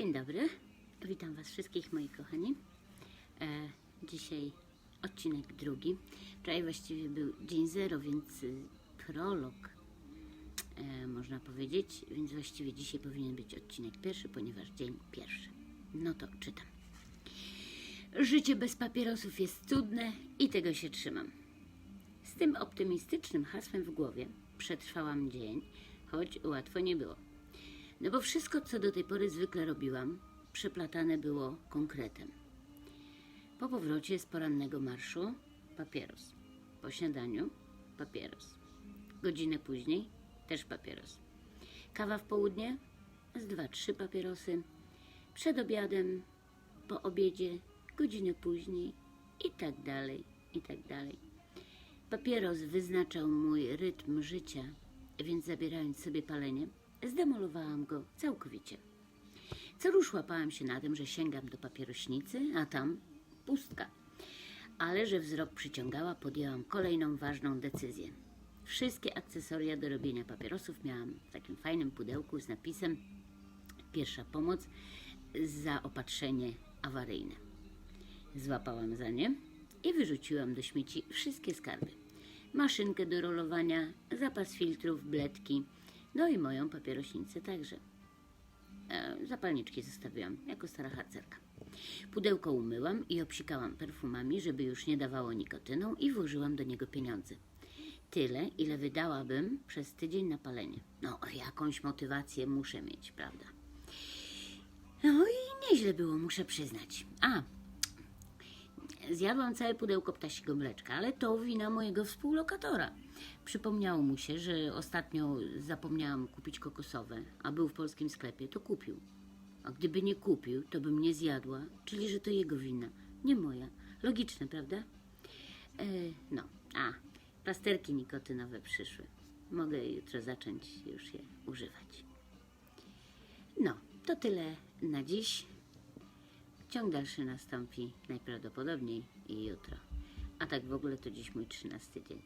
Dzień dobry, witam Was wszystkich moi kochani. E, dzisiaj odcinek drugi. Wczoraj właściwie był dzień zero, więc y, prolog e, można powiedzieć, więc właściwie dzisiaj powinien być odcinek pierwszy, ponieważ dzień pierwszy. No to czytam. Życie bez papierosów jest cudne i tego się trzymam. Z tym optymistycznym hasłem w głowie przetrwałam dzień, choć łatwo nie było. No bo wszystko, co do tej pory zwykle robiłam, przeplatane było konkretem. Po powrocie z porannego marszu papieros. Po śniadaniu papieros. Godzinę później też papieros. Kawa w południe z dwa, trzy papierosy. Przed obiadem, po obiedzie, godzinę później i tak dalej, i tak dalej. Papieros wyznaczał mój rytm życia, więc zabierając sobie palenie, zdemolowałam go całkowicie. Co rusz łapałam się na tym, że sięgam do papierośnicy, a tam pustka. Ale że wzrok przyciągała, podjęłam kolejną ważną decyzję. Wszystkie akcesoria do robienia papierosów miałam w takim fajnym pudełku z napisem Pierwsza pomoc, zaopatrzenie awaryjne. Złapałam za nie i wyrzuciłam do śmieci wszystkie skarby. Maszynkę do rolowania, zapas filtrów, bledki, no i moją papierośnicę także. E, zapalniczki zostawiłam jako stara harcerka. Pudełko umyłam i obsikałam perfumami, żeby już nie dawało nikotyną i włożyłam do niego pieniądze. Tyle, ile wydałabym przez tydzień na palenie. No, jakąś motywację muszę mieć, prawda? No i nieźle było, muszę przyznać. A, Zjadłam całe pudełko ptasiego mleczka, ale to wina mojego współlokatora. Przypomniało mu się, że ostatnio zapomniałam kupić kokosowe, a był w polskim sklepie, to kupił. A gdyby nie kupił, to bym nie zjadła, czyli że to jego wina, nie moja. Logiczne, prawda? E, no, a, plasterki nikotynowe przyszły. Mogę jutro zacząć już je używać. No, to tyle na dziś. Ciąg dalszy nastąpi najprawdopodobniej jutro. A tak w ogóle to dziś mój trzynasty dzień.